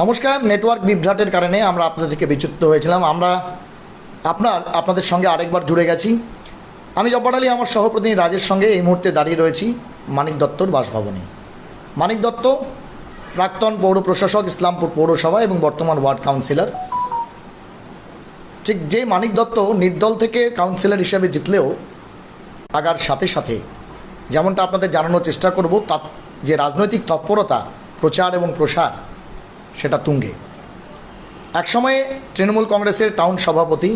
নমস্কার নেটওয়ার্ক বিভ্রাটের কারণে আমরা আপনাদের থেকে বিচ্যুত হয়েছিলাম। আমরা আপনার, আপনাদের সঙ্গে আরেকবার জুড়ে গেছি। আমি জব্বার আলী, আমার সহপ্রতিনিধি রাজের সঙ্গে এই মুহূর্তে দাঁড়িয়ে রয়েছি মানিক দত্তর বাসভবনে। মানিক দত্ত, প্রাক্তন পৌর প্রশাসক, ইসলামপুর পৌরসভা এবং বর্তমান ওয়ার্ড কাউন্সিলর। ঠিক যে মানিক দত্ত নির্দল থেকে কাউন্সিলর হিসেবে জিতলেও আগার সাথে সাথে যেমনটা আপনাদের জানানোর চেষ্টা করব, তার যে রাজনৈতিক তৎপরতা, প্রচার এবং প্রসার সেটা তুঙ্গে। এক একসময়ে তৃণমূল কংগ্রেসের টাউন সভাপতি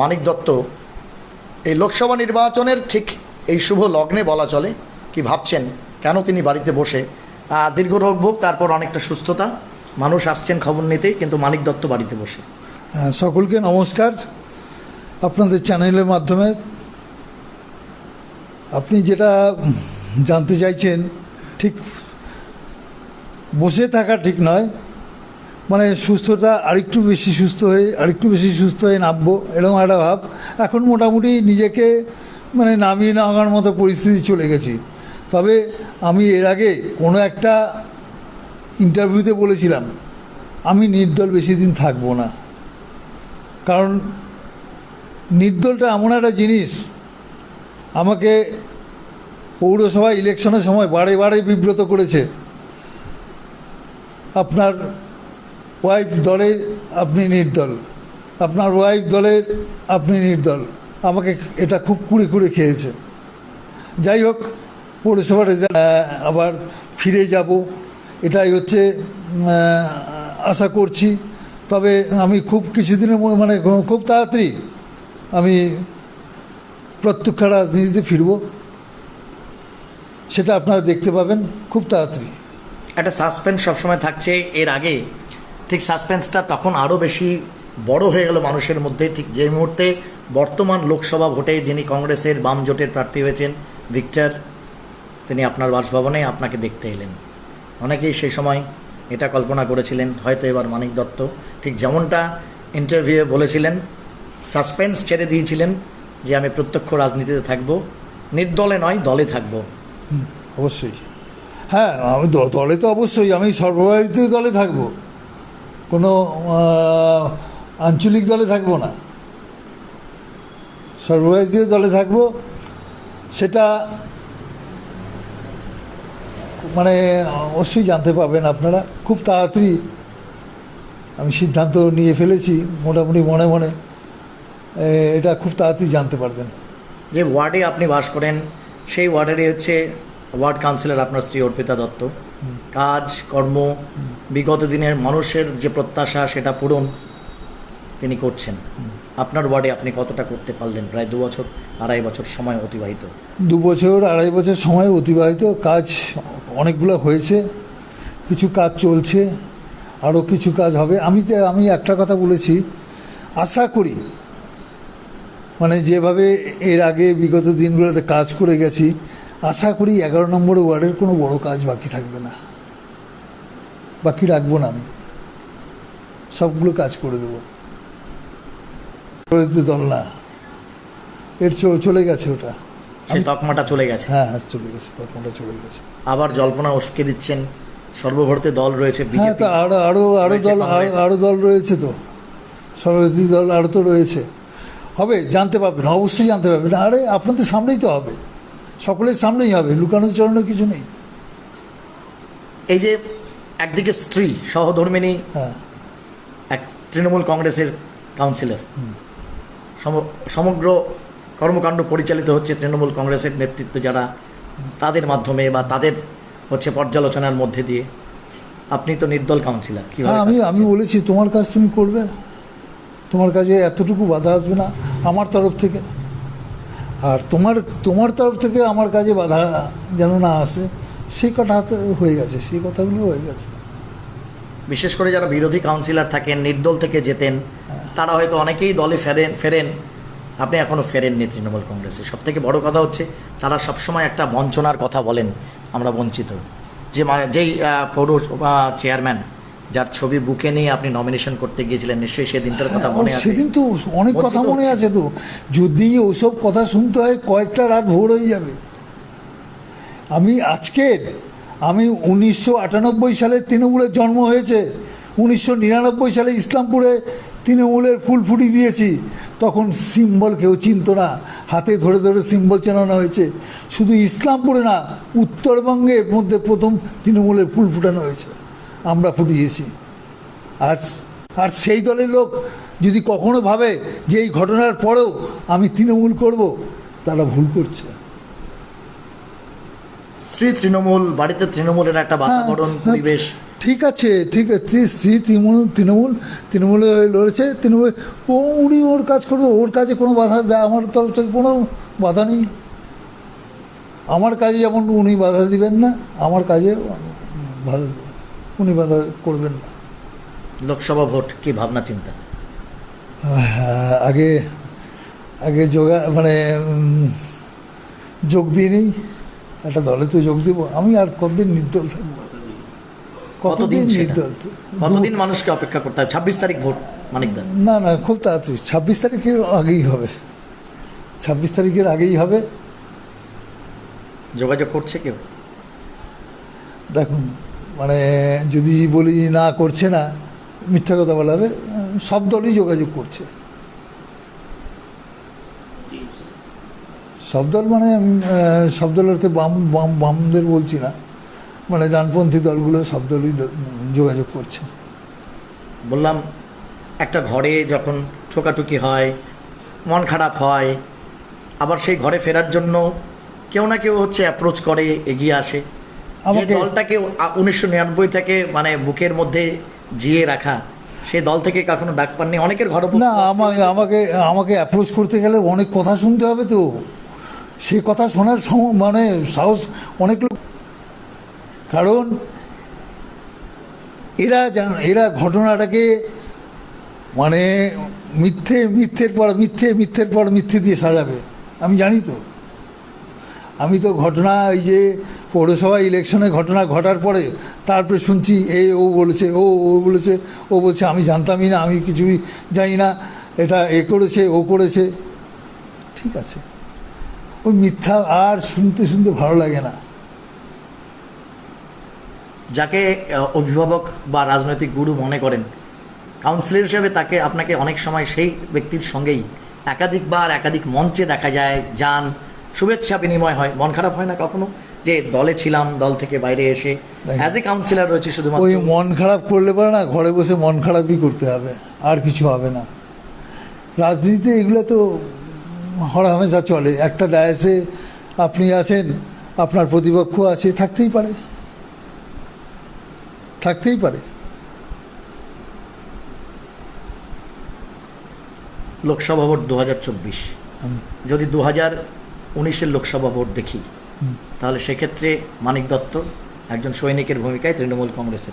মানিক দত্ত, এই লোকসভা নির্বাচনের ঠিক এই শুভ লগ্নে বলা চলে, কি ভাবছেন? কেন তিনি বাড়িতে বসে? দীর্ঘ রোগ ভোগ তারপর অনেকটা সুস্থতা। মানুষ আসছেন খবর নিতে, কিন্তু মানিক দত্ত বাড়িতে বসে। সকলকে নমস্কার। আপনাদের চ্যানেলের মাধ্যমে আপনি যেটা জানতে চাইছেন, ঠিক বসে থাকা ঠিক নয় মানে সুস্থতা আরেকটু বেশি সুস্থ হয়ে, আরেকটু বেশি সুস্থ হয়ে নামবো, এরকম একটা ভাব। এখন মোটামুটি নিজেকে মানে নামিয়ে নামার মতো পরিস্থিতি চলে গেছি। তবে আমি এর আগে কোনো একটা ইন্টারভিউতে বলেছিলাম, আমি নির্দল বেশি দিন থাকব না। কারণ নির্দলটা এমন একটা জিনিস, আমাকে পৌরসভা ইলেকশনের সময় বারে বারে বিব্রত করেছে। আপনার ওয়াইফ দলে আপনি নির্দল। আপনার ওয়াইফ দলের আপনি নির্দল। আমাকে এটা খুব কুড়ে কুড়ে খেয়েছে। যাই হোক পৌরসভার আবার ফিরে যাব। এটাই হচ্ছে আশা করছি। তবে আমি খুব কিছুদিনের মানে খুব তাড়াতাড়ি আমি প্রত্যক্ষ রাজনীতিতে ফিরব। সেটা আপনারা দেখতে পাবেন। খুব তাড়াতাড়ি। একটা সাসপেন্স সবসময় থাকছে। এর আগে ঠিক সাসপেন্সটা তখন আরও বেশি বড় হয়ে গেল মানুষের মধ্যে। ঠিক যে মুহূর্তে বর্তমান লোকসভা ভোটে যিনি কংগ্রেসের বাম জোটের প্রার্থী হয়েছেন, ভিক্টর, তিনি আপনার বাসভবনে আপনাকে দেখতে এলেন। অনেকেই সেই সময় এটা কল্পনা করেছিলেন, হয়তো এবার মানিক দত্ত। ঠিক যেমনটা ইন্টারভিউয়ে বলেছিলেন সাসপেন্স ছেড়ে দিয়েছিলেন যে আমি প্রত্যক্ষ রাজনীতিতে থাকব। নির্দলে নয়, দলে থাকব। অবশ্যই। হ্যাঁ আমি দলে তো অবশ্যই, আমি সর্বভারতীয় দলে থাকব। কোনো আঞ্চলিক দলে থাকব না। সর্বভারতীয় দলে থাকব। সেটা মানে অবশ্যই জানতে পারবেন আপনারা। খুব তাড়াতাড়ি আমি সিদ্ধান্ত নিয়ে ফেলেছি মোটামুটি মনে মনে। এটা খুব তাড়াতাড়ি জানতে পারবেন। যে ওয়ার্ডে আপনি বাস করেন সেই ওয়ার্ডেরই হচ্ছে ওয়ার্ড কাউন্সিলর আপনার স্ত্রী অর্পিতা দত্ত। কাজ কর্ম বিগত দিনের মানুষের যে প্রত্যাশা সেটা পূরণ তিনি করছেন। আপনার ওয়ার্ডে আপনি কতটা করতে পারলেন? প্রায় দু বছর আড়াই বছর সময় অতিবাহিত। দু বছর আড়াই বছর সময় অতিবাহিত। কাজ অনেকগুলো হয়েছে। কিছু কাজ চলছে। আরও কিছু কাজ হবে। আমি আমি একটা কথা বলেছি। আশা করি মানে যেভাবে এর আগে বিগত দিনগুলোতে কাজ করে গেছি, আশা করি এগারো নম্বর ওয়ার্ডের কোনো বড় কাজ বাকি থাকবে না। বাকি রাখব না আমি। সবগুলো কাজ করে দেবো। করে দিতে দল না। এর চলে গেছে ওটা। সেই তকমাটা চলে গেছে। হ্যাঁ হ্যাঁ চলে গেছে তখনটা চলে গেছে। আবার জল্পনা উস্কে দিচ্ছেন। সর্বভারতীয় দল রয়েছে হ্যাঁ তো আরও আরও আরও দল কংগ্রেস। আরো- আরও দল রয়েছে তো। সরস্বতী দল আরও তো রয়েছে। হবে জানতে পারবেন অবশ্যই জানতে পারবেন। আরে আপনাদের সামনেই তো হবে। সকলের সামনেই হবে লুকানোর চরণে কিছু নেই। এই যে একদিকে স্ত্রী সহধর্মিনী হ্যাঁ। এক তৃণমূল কংগ্রেসের কাউন্সিলর। সম- সমগ্র কর্মকাণ্ড পরিচালিত হচ্ছে তৃণমূল কংগ্রেসের নেতৃত্ব যারা তাদের মাধ্যমে বা তাদের হচ্ছে পর্যালোচনার মধ্যে দিয়ে। আপনি তো নির্দল কাউন্সিলর কি হ্যাঁ আমি আমি বলেছি তোমার কাজ তুমি করবে। তোমার কাজে এতটুকু বাধা আসবে না আমার তরফ থেকে। আর তোমার তোমার তরফ থেকে আমার কাজে বাধা যেন না আসে সেই কথা তো হয়ে গেছে সেই কথাগুলো হয়ে গেছে। বিশেষ করে যারা বিরোধী কাউন্সিলর থাকেন নির্দল থেকে যেতেন তারা হয়তো অনেকেই দলে ফেরেন ফেরেন। আপনি এখনও ফেরেননি তৃণমূল কংগ্রেসে। সব থেকে বড় কথা হচ্ছে তারা সবসময় একটা বঞ্চনার কথা বলেন আমরা বঞ্চিত। যে যেই পৌর চেয়ারম্যান যার ছবি বুকে নিয়ে আপনি নমিনেশন করতে গিয়েছিলেন নিশ্চয়ই সেই দিনটার কথা মনে আছে? সেদিন তো অনেক কথা মনে আছে তো। যদি ওসব কথা শুনতে হয় কয়েকটা রাত ভোর হয়ে যাবে। আমি আজকের, আমি উনিশশো আটানব্বই সালে তৃণমূলের জন্ম হয়েছে, উনিশশো নিরানব্বই সালে ইসলামপুরে তৃণমূলের ফুল ফুটি দিয়েছি, তখন সিম্বল কেউ চিনতো না, হাতে ধরে ধরে সিম্বল চেনানো হয়েছে। শুধু ইসলামপুরে না উত্তরবঙ্গের মধ্যে প্রথম তৃণমূলের ফুল ফুটানো হয়েছে, আমরা ফুটিয়েছি। আর আর সেই দলের লোক যদি কখনো ভাবে যে এই ঘটনার পরেও আমি তৃণমূল করব, তারা ভুল করছে। স্ত্রী তৃণমূল বাড়িতে তৃণমূলের একটা বাতাবরণ হ্যাঁ, পরিবেশ। ঠিক আছে ঠিক আছে স্ত্রী তৃণমূল তৃণমূল তৃণমূলে লড়েছে তৃণমূল ও উনি ওর কাজ করবে ওর কাজে কোনো বাধা আমার তরফ থেকে কোনো বাধা নেই। আমার কাজে যেমন উনি বাধা দিবেন না আমার কাজে বাধা উনি বাধা করবেন না। লোকসভা ভোট কি ভাবনা চিন্তা? হ্যাঁ, আগে আগে যোগা মানে যোগ দিয়ে নিই। একটা দলে তো যোগ দেবো। আমি আর কতদিন নির্দল থাকব? কতদিন? নির্দল কতদিন মানুষকে অপেক্ষা করতে হবে? ছাব্বিশ তারিখ ভোট মানিকদা না না খুব তাড়াতাড়ি। ছাব্বিশ তারিখের আগেই হবে। ছাব্বিশ তারিখের আগেই হবে। যোগাযোগ করছে কেউ? দেখুন মানে যদি বলি না করছে না মিথ্যা কথা বলা হবে সব দলই যোগাযোগ করছে। সব দল মানে আমি আহ, সব দলের তো বাম বাম বামদের বলছি না। মানে ডানপন্থী দলগুলো সবদলই যোগাযোগ করছে। বললাম একটা ঘরে যখন ঠোকাঠুকি হয় মন খারাপ হয় আবার সেই ঘরে ফেরার জন্য কেউ না কেউ হচ্ছে অ্যাপ্রোচ করে এগিয়ে আসে। যে আমাকে- দলটাকে উনিশশো নিরানব্বই থেকে মানে বুকের মধ্যে জিয়ে রাখা সেই দল থেকে কখনো ডাক পাননি? অনেকের ঘর না আমাকে আমাকে আমাকে অ্যাপ্রোচ করতে গেলে অনেক কথা শুনতে হবে তো। সেই কথা শোনার মানে সাহস অনেক লোক কারণ এরা এরা ঘটনাটাকে মানে মিথ্যে, মিথ্যের পর, মিথ্যে, মিথ্যের পর মিথ্যে দিয়ে সাজাবে। আমি জানি তো। আমি তো ঘটনা, এই যে পৌরসভা ইলেকশনে ঘটনা ঘটার পরে তারপরে শুনছি এই ও বলেছে, ও ও বলেছে, ও বলছে, আমি জানতামই না, আমি কিছুই জানি না, এটা এ করেছে, ও করেছে। ঠিক আছে। ওই মিথ্যা আর শুনতে শুনতে ভালো লাগে না। যাকে অভিভাবক বা রাজনৈতিক গুরু মনে করেন কাউন্সিলর হিসেবে তাকে আপনাকে অনেক সময় সেই ব্যক্তির সঙ্গেই একাধিকবার একাধিক মঞ্চে দেখা যায় যান শুভেচ্ছা বিনিময় হয়। মন খারাপ হয় না কখনো? যে দলে ছিলাম দল থেকে বাইরে এসে অ্যাজ এ কাউন্সিলর রয়েছে শুধুমাত্র। ওই মন খারাপ করলে পারে না ঘরে বসে মন খারাপই করতে হবে আর কিছু হবে না। রাজনীতিতে এগুলো তো হরহামেশা চলে একটা ডায়াসে আপনি আছেন আপনার প্রতিপক্ষ আছে থাকতেই পারে। থাকতেই পারে। লোকসভা ভোট দু। যদি দু হাজার উনিশের লোকসভা ভোট দেখি তাহলে সেক্ষেত্রে মানিক দত্ত একজন সৈনিকের ভূমিকায় তৃণমূল কংগ্রেসের।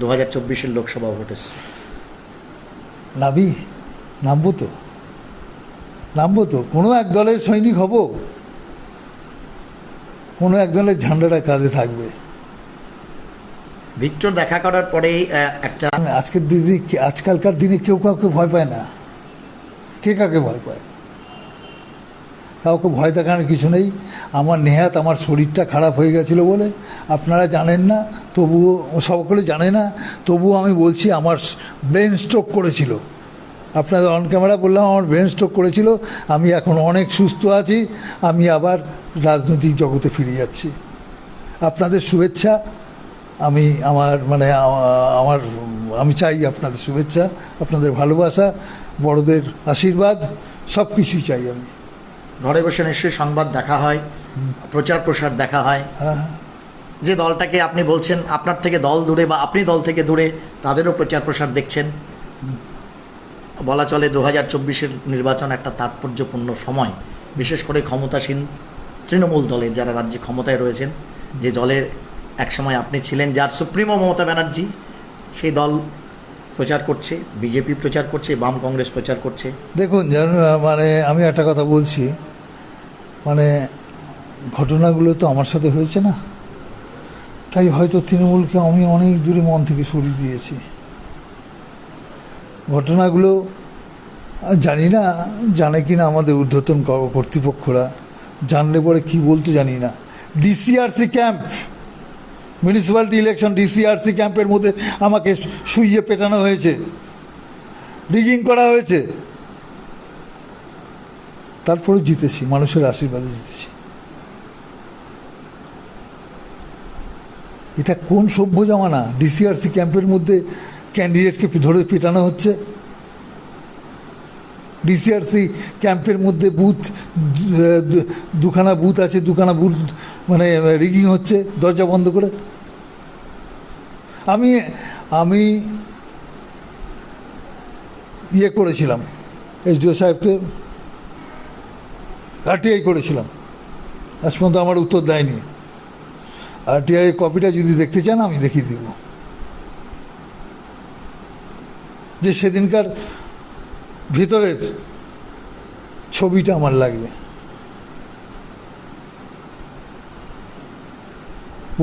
দু হাজার চব্বিশের লোকসভা ভোট এসছে। নাবি নামবো তো। নামবো তো? কোনো এক দলের সৈনিক হব। কোনো এক দলের ঝান্ডাটা কাজে থাকবে। ভিক্টর দেখা করার পরেই আহ, একটা আজকের দিনে আজকালকার দিনে কেউ কাউকে ভয় পায় না। কে কাকে ভয় পায়? কাউকে ভয় দেখানোর কিছু নেই। আমার নেহাত আমার শরীরটা খারাপ হয়ে গেছিল বলে আপনারা জানেন না তবুও সকলে জানে না। তবুও আমি বলছি আমার ব্রেন স্ট্রোক করেছিল। আপনাদের অন ক্যামেরা বললাম আমার ব্রেন স্ট্রোক করেছিল আমি এখন অনেক সুস্থ আছি আমি আবার রাজনৈতিক জগতে ফিরে যাচ্ছি। আপনাদের শুভেচ্ছা আমি আমার মানে আমার আমি চাই আপনাদের শুভেচ্ছা আপনাদের ভালোবাসা বড়দের আশীর্বাদ সব কিছুই চাই আমি। ঘরে বসে নিশ্চয়ই সংবাদ দেখা হয় প্রচার প্রসার দেখা হয়। হ্যাঁ যে দলটাকে আপনি বলছেন আপনার থেকে দল দূরে বা আপনি দল থেকে দূরে তাদেরও প্রচার প্রসার দেখছেন। বলা চলে দু হাজার চব্বিশের নির্বাচন একটা তাৎপর্যপূর্ণ সময়। বিশেষ করে ক্ষমতাসীন তৃণমূল দলের যারা রাজ্যে ক্ষমতায় রয়েছেন, যে দলের একসময় আপনি ছিলেন, যার সুপ্রিমো মমতা ব্যানার্জি, সেই দল প্রচার করছে, বিজেপি প্রচার করছে, বাম কংগ্রেস প্রচার করছে। দেখুন মানে আমি একটা কথা বলছি মানে ঘটনাগুলো তো আমার সাথে হয়েছে না। তাই হয়তো তৃণমূলকে আমি অনেক দূরে মন থেকে সরিয়ে দিয়েছি। ঘটনাগুলো জানি না, জানে কি না আমাদের ঊর্ধ্বতন কর্তৃপক্ষরা, জানলে পরে কি বলতো জানি না। DCRC camp municipality election DCRC ক্যাম্পের মধ্যে আমাকে শুইয়ে পেটানো হয়েছে রিগিং করা হয়েছে। তারপরে জিতেছি, মানুষের আশীর্বাদে জিতেছি। এটা কোন সভ্য জামানা? ডিসিআরসি ক্যাম্পের মধ্যে ক্যান্ডিডেটকে ধরে পেটানো হচ্ছে। ডিসিআরসি ক্যাম্পের মধ্যে বুথ দুখানা বুথ আছে, দুখানা বুথ মানে রিগিং হচ্ছে, দরজা বন্ধ করে। আমি আমি ইয়ে করেছিলাম, এসডিও সাহেবকে আরটিআই করেছিলাম। আজ পর্যন্ত আমার উত্তর দেয়নি। আরটিআই কপিটা যদি দেখতে চান, আমি দেখিয়ে দিব। যে সেদিনকার ভিতরের ছবিটা আমার লাগবে।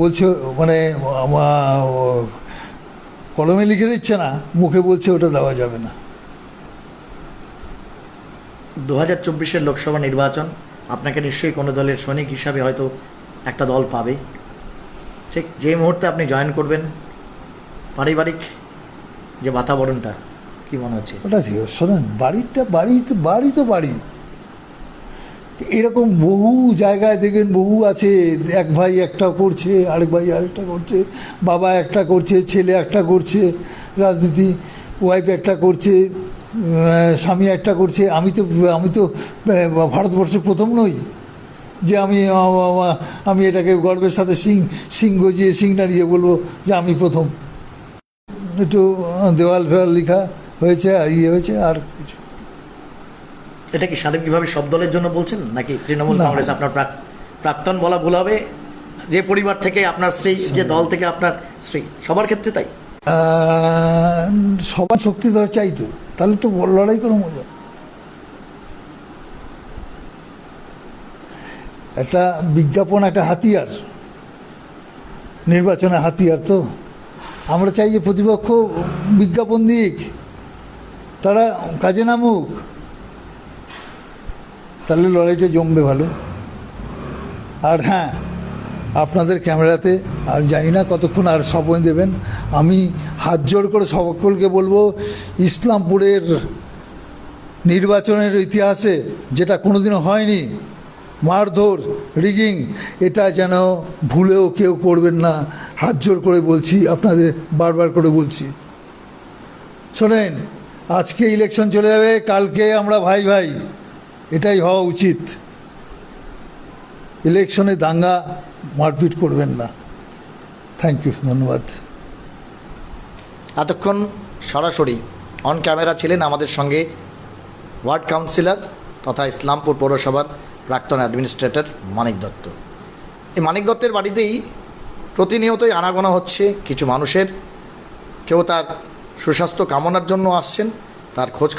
বলছে মানে কলমে লিখে দিচ্ছে না, মুখে বলছে ওটা দেওয়া যাবে না। দু হাজার চব্বিশের লোকসভা নির্বাচন, আপনাকে নিশ্চয়ই কোনো দলের সৈনিক হিসাবে হয়তো একটা দল পাবে। ঠিক যে মুহূর্তে আপনি জয়েন করবেন, পারিবারিক যে বাতাবরণটা, কি মনে হচ্ছে? ওটা ঠিক। শোনেন, বাড়িটা, বাড়িতে, বাড়ি তো বাড়ি। এরকম বহু জায়গায় দেখবেন, বহু আছে। এক ভাই একটা করছে, আরেক ভাই আরেকটা করছে, বাবা একটা করছে, ছেলে একটা করছে, রাজনীতি ওয়াইফ একটা করছে স্বামী একটা করছে। আমি তো আমি তো ভারতবর্ষে প্রথম নই যে আমি আমি এটাকে গর্বের সাথে সিং সিং গজিয়ে সিং নাড়িয়ে বলব যে আমি প্রথম। একটু দেওয়াল ফেওয়াল লেখা হয়েছে আর ইয়ে হয়েছে আর কিছু। এটা কি সার্বিকভাবে সব দলের জন্য বলছেন? নাকি তৃণমূল। কংগ্রেস আপনার প্রাক- প্রাক্তন বলা ভুল হবে? যে পরিবার থেকে আপনার স্ত্রী যে দল থেকে আপনার স্ত্রী সবার ক্ষেত্রে তাই? সবার শক্তি ধরে চাইতো তাহলে তো লড়াই করে মজা। একটা বিজ্ঞাপন একটা হাতিয়ার নির্বাচনে হাতিয়ার তো। আমরা চাই যে প্রতিপক্ষ বিজ্ঞাপন দিক, তারা কাজে নামুক, তাহলে লড়াইটা জমবে ভালো। আর হ্যাঁ আপনাদের ক্যামেরাতে, আর জানি না কতক্ষণ আর সময় দেবেন, আমি হাত জোড় করে সকলকে বলব, ইসলামপুরের নির্বাচনের ইতিহাসে, যেটা কোনোদিনও হয়নি মারধর, রিগিং, এটা যেন ভুলেও কেউ করবেন না। হাত জোড় করে বলছি, আপনাদের বারবার করে বলছি। শোনেন, আজকে ইলেকশন চলে যাবে, কালকে আমরা ভাই ভাই, এটাই হওয়া উচিত। ইলেকশনে দাঙ্গা, মারপিট করবেন না। থ্যাংক ইউ ধন্যবাদ। এতক্ষণ সরাসরি অন ক্যামেরা ছিলেন আমাদের সঙ্গে ওয়ার্ড কাউন্সিলর তথা ইসলামপুর পৌরসভার প্রাক্তন অ্যাডমিনিস্ট্রেটর মানিক দত্ত। এই মানিক দত্তের বাড়িতেই প্রতিনিয়তই আনাগোনা হচ্ছে কিছু মানুষের। কেউ তার সুস্বাস্থ্য কামনার জন্য আসছেন, তার খোঁজ